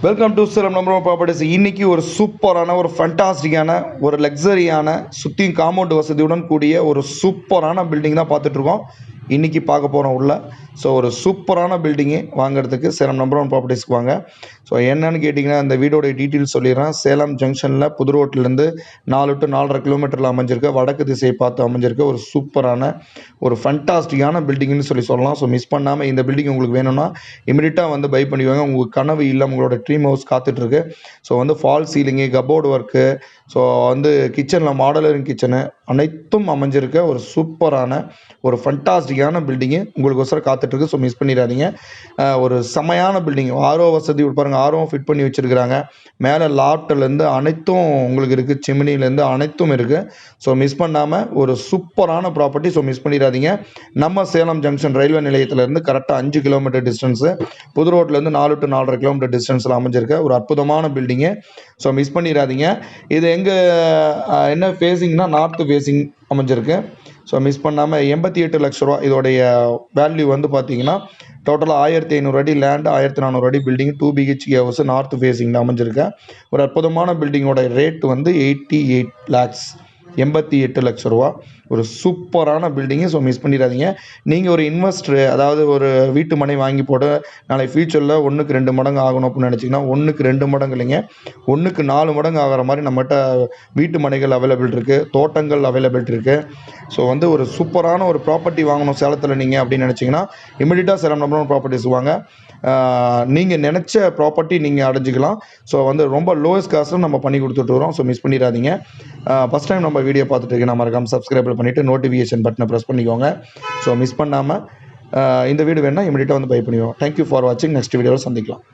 Welcome to சிலம் number properties இன்னைக்கு ஒரு சூப்பரான ஒரு ஃபண்டாஸ்டிக்கான ஒரு லக்ஸரியான சுற்றியும் காம்பவுண்ட் வசதியுடன் கூடிய ஒரு சூப்பரான பில்டிங் தான் பார்த்துட்ருக்கோம் இன்றைக்கி பார்க்க போகிறோம் உள்ள. ஸோ ஒரு சூப்பரான பில்டிங்கு வாங்குறதுக்கு சேலம் நம்பர் ஒன் ப்ராப்பர்ட்டிஸ்க்கு வாங்க. ஸோ என்னென்னு கேட்டிங்கன்னா இந்த வீடோடைய டீட்டெயில்ஸ் சொல்லிடுறேன். சேலம் ஜங்ஷனில் புது ரோட்லேருந்து நாலு டு நாலரை கிலோமீட்டரில் அமைஞ்சிருக்க வடக்கு திசையை பார்த்து அமைஞ்சிருக்க ஒரு சூப்பரான ஒரு ஃபண்டாஸ்டிக்கான பில்டிங்னு சொல்லி சொல்லலாம். ஸோ மிஸ் பண்ணாமல் இந்த பில்டிங் உங்களுக்கு வேணும்னா இமிடியட்டாக வந்து பை பண்ணிக்கோங்க. உங்கள் கனவு இல்லை உங்களோட ட்ரீம் ஹவுஸ் காத்துட்ருக்கு. ஸோ வந்து fall ceiling cupboard work so வந்து கிச்சனில் மாடலரிங் கிச்சனு அனைத்தும் அமைஞ்சிருக்க ஒரு சூப்பரான ஒரு ஃபண்டாஸ்டிக்கான பில்டிங்கு உங்களுக்கோசரம் காத்துட்ருக்கு. ஸோ மிஸ் பண்ணிடாதீங்க. ஒரு செமையான பில்டிங் ஆர்வம் வசதி பாருங்கள் ஆர்வம் ஃபிட் பண்ணி வச்சுருக்கிறாங்க. மேலே லாப்ட்லேருந்து அனைத்தும் உங்களுக்கு இருக்குது சிமினிலேருந்து அனைத்தும் இருக்குது ஸோ மிஸ் பண்ணாமல் ஒரு சூப்பரான ப்ராப்பர்ட்டி ஸோ மிஸ் பண்ணிடாதீங்க. நம்ம சேலம் ஜங்ஷன் ரயில்வே நிலையத்திலேருந்து கரெக்டாக அஞ்சு கிலோமீட்டர் டிஸ்டன்ஸு புது ரோட்லேருந்து நாலு டு நாலரை கிலோமீட்டர் டிஸ்டன்ஸில் அமைஞ்சிருக்க ஒரு அற்புதமான பில்டிங்கு ஸோ மிஸ் பண்ணிடாதீங்க. இது எங்கே என்ன ஃபேஸிங்னா நார்த்து ஃபேஸிங் அமைஞ்சிருக்கு. ஸோ மிஸ் பண்ணாமல் எண்பத்தி எட்டு லட்ச ரூபா இதோடைய வேல்யூ வந்து பார்த்தீங்கன்னா டோட்டலாக ஆயிரத்தி ஐநூறு அடி லேண்டு ஆயிரத்தி நானூறு அடி building two BHK house north ஃபேஸிங்கில் அமைஞ்சிருக்கேன் ஒரு அற்புதமான பில்டிங்கோட ரேட் வந்து எயிட்டி எயிட் லேக்ஸ் எண்பத்தி எட்டு லட்ச ரூபா. ஒரு சூப்பரான பில்டிங்கு ஸோ மிஸ் பண்ணிடாதீங்க. நீங்கள் ஒரு இன்வெஸ்டர் அதாவது ஒரு வீட்டு மனை வாங்கி போட நாளை ஃபியூச்சரில் ஒன்றுக்கு ரெண்டு மடங்கு ஆகணும் அப்படின்னு நினச்சிங்கன்னா ஒன்றுக்கு ரெண்டு மடங்கு இல்லைங்க. ஒன்றுக்கு நாலு மடங்கு ஆகிற மாதிரி நம்மகிட்ட வீட்டு மனைகள் அவைலபிள் இருக்குது தோட்டங்கள் அவைலபிள் இருக்குது ஸோ வந்து ஒரு சூப்பரான ஒரு ப்ராப்பர்ட்டி வாங்கணும் சேலத்தில் நீங்கள் அப்படின்னு நினச்சிங்கன்னா இமிடியட்டாக சேலம் நம்பர் ப்ராப்பர்ட்டிஸ் வாங்க. நீங்கள் நினச்ச ப்ராப்பர்ட்டி நீங்கள் அடைஞ்சிக்கலாம். ஸோ வந்து ரொம்ப லோயஸ்ட் காஸ்ட்டில் நம்ம பண்ணி கொடுத்துட்ருக்குறோம் ஸோ மிஸ் பண்ணிடாதீங்க. ஃபஸ்ட் டைம் நம்ம வீடியோ பார்த்துட்டு நம்ம மறக்காம சப்ஸ்கிரைபில் பண்ணிவிட்டு நோட்டிஃபிகேஷன் பட்டனை ப்ரெஸ் பண்ணிக்கோங்க. ஸோ மிஸ் பண்ணாமல் இந்த வீடு வேணால் இமிடியட்டாக வந்து பை பண்ணிடுவோம். தேங்க்யூ ஃபார் வாட்சிங் நெக்ஸ்ட் வீடியோவில் சந்திக்கலாம்.